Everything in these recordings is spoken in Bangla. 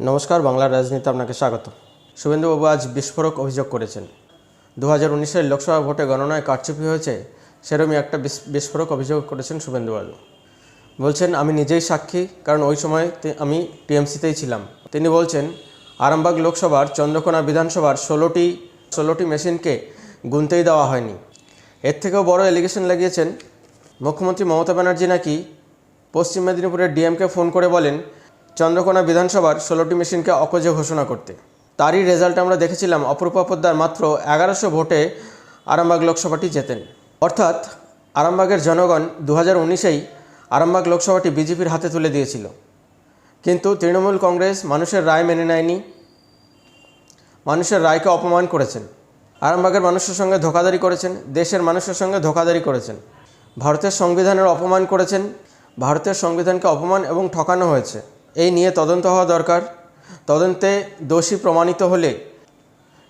নমস্কার, বাংলার রাজনীতি আপনাকে স্বাগত শুভেন্দুবাবু আজ বিস্ফোরক অভিযোগ করেছেন। দু হাজার উনিশের লোকসভা ভোটে গণনায় কারচুপি হয়েছে সেরকমই একটা বিস- বিস্ফোরক অভিযোগ করেছেন শুভেন্দুবাবু। বলছেন, আমি নিজেই সাক্ষী, কারণ ওই সময় আমি টিএমসিতেই ছিলাম। তিনি বলছেন, আরামবাগ লোকসভার চন্দ্রকোনা বিধানসভার ষোলোটি ষোলোটি মেশিনকে গুনতেই দেওয়া হয়নি। এর থেকেও বড় এলিগেশন লাগিয়েছেন, মুখ্যমন্ত্রী মমতা ব্যানার্জি নাকি পশ্চিম মেদিনীপুরের ডিএমকে ফোন করে বলেন চন্দ্রকোনা বিধানসভার ষোলোটি মেশিনকে অকজে ঘোষণা করতে। তারই রেজাল্ট আমরা দেখেছিলাম অপরূপা পোদ্দার মাত্র এগারোশো ভোটে আরামবাগ লোকসভাটি জেতেন। অর্থাৎ আরামবাগের জনগণ দু হাজার উনিশেই আরামবাগ লোকসভাটি বিজেপির হাতে তুলে দিয়েছিল। কিন্তু তৃণমূল কংগ্রেস মানুষের রায় মেনে নেয়নি, মানুষের রায়কে অপমান করেছেন। আরামবাগের মানুষের সঙ্গে ধোকাদারি করেছেন, দেশের মানুষের সঙ্গে ধোকাদারি করেছেন। ভারতের সংবিধানের অপমান করেছেন, ভারতের সংবিধানকে অপমান এবং ঠকানো হয়েছে। এই নিয়ে তদন্ত হওয়া দরকার। তদন্তে দোষী প্রমাণিত হলে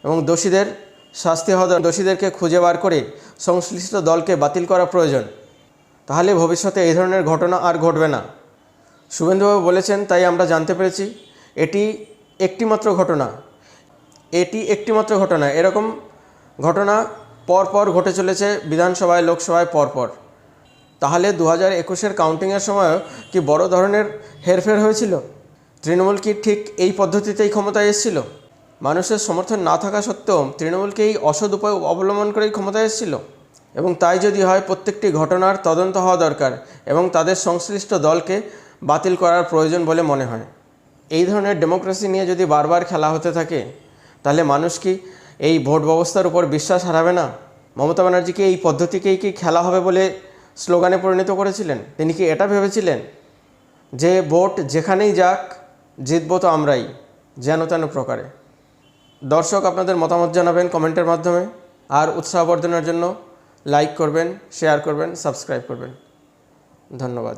এবং দোষীদের শাস্তি হওয়া দর- দোষীদেরকে খুঁজে বার করে সংশ্লিষ্ট দলকে বাতিল করা প্রয়োজন। তাহলে ভবিষ্যতে এই ধরনের ঘটনা আর ঘটবে না। শুভেন্দুবাবু বলেছেন, তাই আমরা জানতে পেরেছি, এটি একটিমাত্র ঘটনা। এটি একটিমাত্র ঘটনা। এরকম ঘটনা পরপর ঘটে চলেছে বিধানসভায়, লোকসভায় পরপর। তাহলে দু হাজার একুশের কাউন্টিংয়ের সময়ও কি বড় ধরনের হেরফের হয়েছিল? তৃণমূল কি ঠিক এই পদ্ধতিতেই ক্ষমতায় এসেছিল? মানুষের সমর্থন না থাকা সত্ত্বেও তৃণমূলকে এই অসৎ উপায় অবলম্বন করেই ক্ষমতায় এসেছিল? এবং তাই যদি হয়, প্রত্যেকটি ঘটনার তদন্ত হওয়া দরকার এবং তাদের সংশ্লিষ্ট দলকে বাতিল করার প্রয়োজন বলে মনে হয়। এই ধরনের ডেমোক্রেসি নিয়ে যদি বারবার খেলা হতে থাকে, তাহলে মানুষ কি এই ভোট ব্যবস্থার উপর বিশ্বাস হারাবে না? মমতা ব্যানার্জিকে এই পদ্ধতিকেই কি খেলা হবে বলে স্লোগানে পরিণত করেছিলেন? তিনি কি এটা ভেবেছিলেন? যে ভোট যেখানেই যাক, জিতব তো আমরাই, যেন তেন প্রকারে। দর্শক, আপনাদের মতামত জানাবেন কমেন্টের মাধ্যমে। আর উৎসাহ বর্ধনের জন্য লাইক করবেন, শেয়ার করবেন, সাবস্ক্রাইব করবেন। ধন্যবাদ।